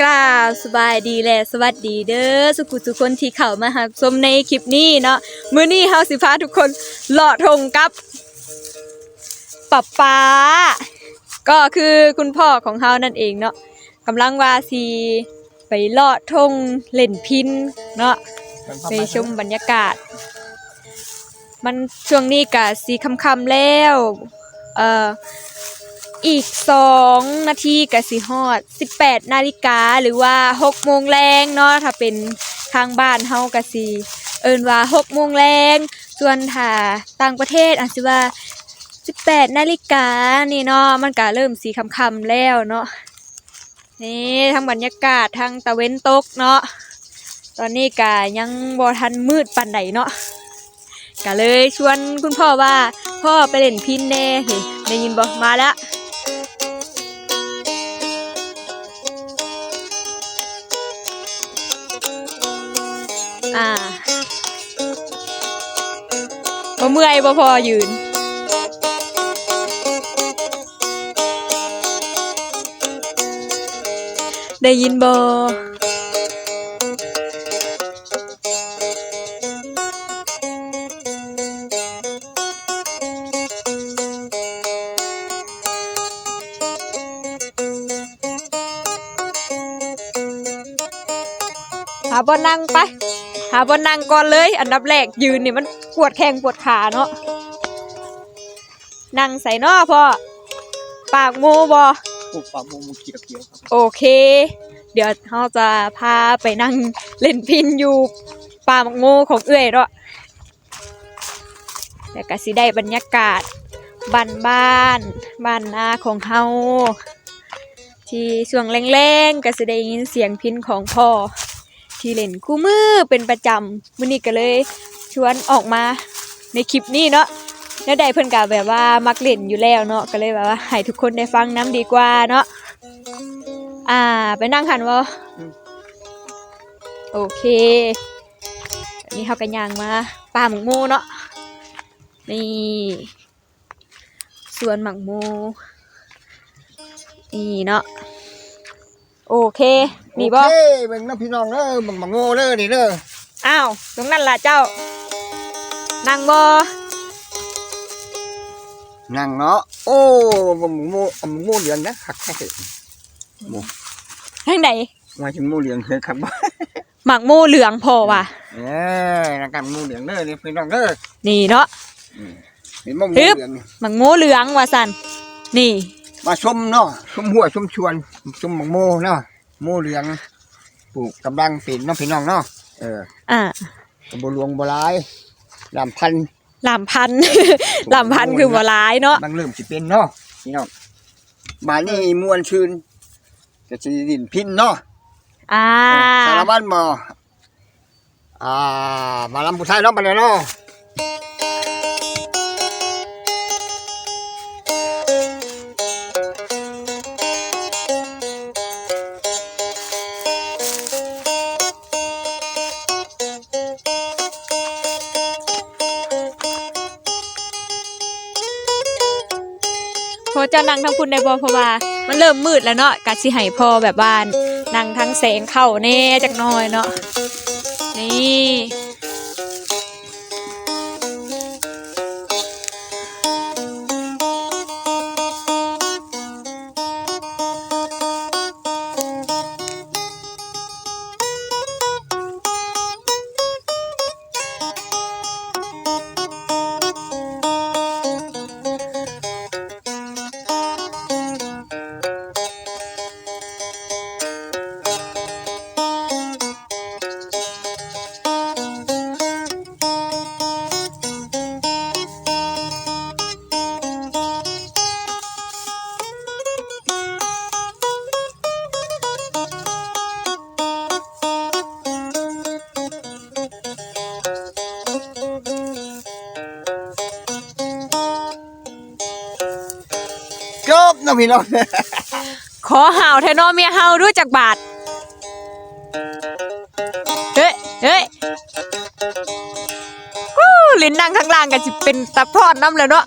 กราสบายดีและสวัสดีเด้อสุขุทุกคนที่เข้ามาหักชมในคลิปนี้เนาะมื้อนี้เฮาสิพาทุกคนเลาะทงกับป๊าป๊าก็คือคุณพ่อของเฮานั่นเองเนาะกำลังว่าสิไปเลาะทงเล่นพินเนาะไปชมบรรยากาศ มันช่วงนี้กะสีค่ำๆแล้ว เอ่อ อีกสองนาทีกะสิฮอด 18 นาฬิกาหรือว่า 6 โมงแรงเนาะถ้าเป็นทางบ้านเฮากะสิ เอิ้นว่า 6 โมงแรงส่วนถ้าต่างประเทศอาจสิว่า 18 นาฬิกานี่เนาะมันก็เริ่มสีค่ำๆแล้วเนาะนี่ทั้งบรรยากาศทั้งตะเว้นตกเนาะตอนนี้กะยังบ่ทันมืดปานใดเนาะกะเลยชวนคุณพ่อว่า พ่อไปเล่นพินแน่เฮ้ได้ยินบ่มาแล้ว อ่าบ่เมื่อยบ่พอยืน ได้ยินบ่หาบนนั่งไปาบนนั่งก่อนเลย อันดับแรกยืนนี่มันปวดแข้งปวดขาเนาะนั่งใส่เนอพ่อปากโมบอปลูกป่ามูมูเขียวเขียวครับโอเค เดี๋ยวเราจะพาไปนั่งเล่นพินอยู่ป่าหมกโมของเอื้อยเนาะแต่ก็สิได้บรรยากาศบ้านบ้านบ้านนาของเฮาที่ช่วงแรงๆก็สิได้ยินเสียงพินของพ่อ ที่เล่นคู่มือเป็นประจำมื้อนี้ก็เลยชวนออกมาในคลิปนี้เนาะแล้วได้เพิ่นก็แบบว่ามักเล่นอยู่แล้วเนาะก็เลยแบบว่าให้ทุกคนได้ฟังน้ำดีกว่าเนาะอ่า ไปนั่งหันวะโอเคอันนี้เขากันยางมาป่าหมักโมเนาะนี่สวนหมักโมนี่เนาะ โอเคนี่บ่โอเคเบิ่งน้ำพี่น้องเด้อเบิ่งบังโง่เด้อนี่เด้ออ้าวตรงนั้นล่ะเจ้า นั่งบ่นั่งเนาะโอ้บังโง่บังโง่เหลืองนะคักแค่เถอะทางไหนมาถึงโง่เหลืองเคยครับบ่หมักโมเหลืองพอว่ะเอ้ยนักการโง่เหลืองเด้อนี่พี่น้องเด้อนี่เนาะเห็นบ่โง่ฮึบเหลืองนี่หมักโมเหลืองว่ะสันนี่ มาชมเนาะชมหัวชมชวนชมบังโง่เนาะโง่เหลืองปลูกกำลังเป็นเน้องพี่น้องเนาะเอออ่ากระบหลวงบ่หลายลำพันธุ์ลำพันธุ์ลำพันธุ์คือบ่ร้ายเนาะมันเริ่มสิเป็นเนาะพี่น้องมานี่มวนชื่นจะสิดินพินเนาะอ่าสารบันมาอ่ามาลำผู้ชายเนาะมาเลยเนาะ อเจ้านั่งทั้งพุ่นได้บ่เพราะว่ามันเริ่มมืดแล้วเนาะกะสิให้พอแบบว่านั่งทั้งแสงเข้าแน่จักหน่อยเนาะนี่ พี่น้องขอห่าวเทนอเมียห่าด้วยจักบาท เฮ้ยเฮ้ยฮู้ลิ้นนั่งข้างล่างกันจะเป็นตะพรอดน้ำเลยเนาะ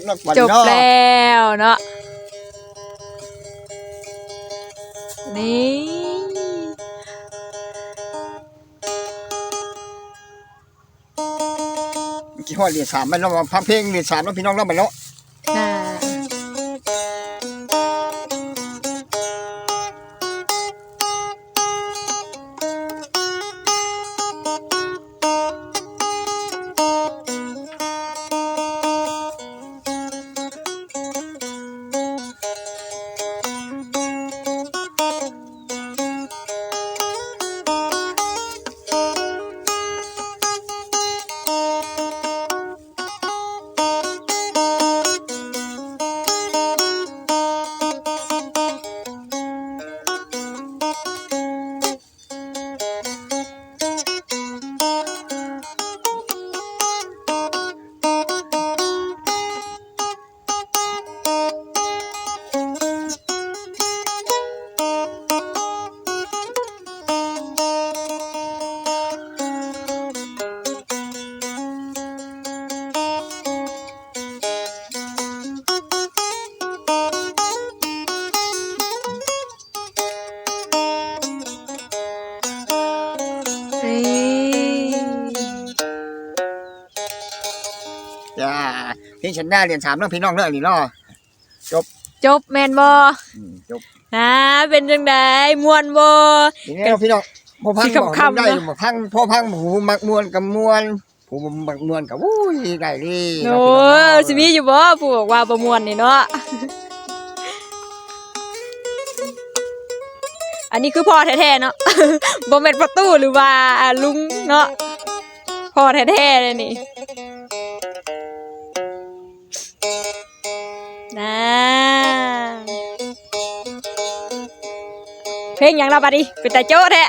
บนักวันจบเนาะแล้วเนาะนี่กี่ห้อเรียนสามมันเนาะพังเพลงเรียนสามเนาะพี่น้องเนาะมันเน พลงฉันหน้าเรียนสามเนาะพี่น้องเนาะอันนี้เนาะจบแมนบออืมจบนะเป็นจังไดมวนบอ ทีนี้เนาะพี่น้องพอพังสิบอกคำๆได้เนาะ บ่พังพอพังหูมักมวนกับมวนผู้มักมวนกับอุ้ยได้ดีโอ้สิมีอยู่บ่ผู้บอกว่าบ่มวนนี่เนาะ อันนี้คือพ่อแท้ๆเนาะ บ่แม่นประตูหรือว่าลุงเนาะพ่อแท้ๆเลยนี่ นะเพลงยังเราบัดนี้เป็นแต่โจ้แท้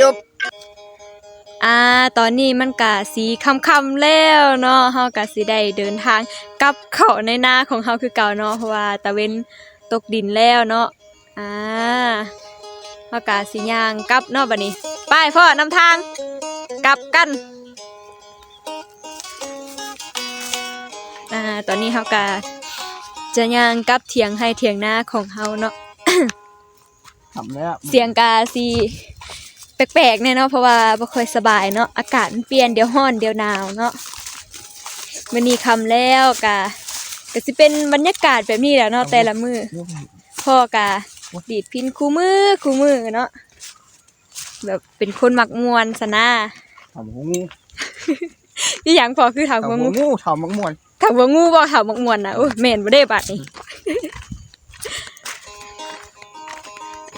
จบ อ่า ตอนนี้มันกะสีค่ำๆแล้วเนาะเฮากะสิได้เดินทางกลับเข้าในนาของเฮาคือเก่าเนาะเพราะว่าตะเวนตกดินแล้วเนาะอ่าเฮากะสิย่างกลับเนาะบัดนี้ไปพ่อนำทางกลับกันอ่าตอนนี้เฮากะจะย่างกลับเถียงให้เถียงนาของเฮาเนาะทำแล้วเสียงกาซี แปลกๆเนี่ยเนาะเพราะว่าบ่ค่อยสบายเนาะอากาศมันเปลี่ยนเดี๋ยวร้อนเดี๋ยวหนาวเนาะมันนี้คำแล้วกะก็สิเป็นบรรยากาศแบบนี้แหละเนาะแต่ละมือพ่อกะดีดพินคู่มือคู่มือเนาะแบบเป็นคนมักมวนสนะทำหูอีหยังพอคือถามทำว่าหูงูงูทำมักมวนถามว่างูบ่ถามมักมวนนะโอ้ยแม่นบ่ได้บัดนี้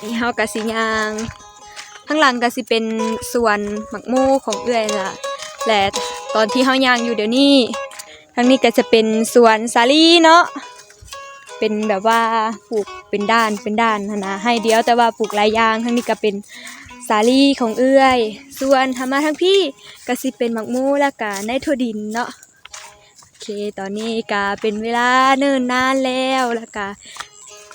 นี่เฮากะสิย่าง ข้างหลังก็สิเป็นสวนหมักหมู่ของเอื้อยล่ะและตอนที่เฮายางอยู่เดี๋ยวนี้ทางนี้ก็จะเป็นสวนสาลีเนาะเป็นแบบว่าปลูกเป็นด้านเป็นด้านนะให้เดียวแต่ว่าปลูกหลายอย่างทางนี้ก็เป็นสาลีของเอื้อย ส่วนทามาทางพี่ก็สิเป็นหมักมูแล้วก็ในถั่วดินเนาะโอเคตอนนี้ก็เป็นเวลาเนิ่นนานแล้วแล้วก็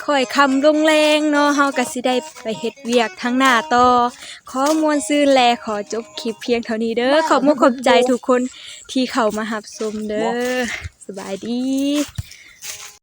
ค่อยคำลงแรงเนาะเฮาก็สิได้ไปเฮ็ดเวียกทางหน้าต่อขอมวลซื่นแลขอจบคลิปเพียงเท่านี้เด้อขอบมุกขอบใจทุกคนที่เข้ามาหับชมเด้อสบายดี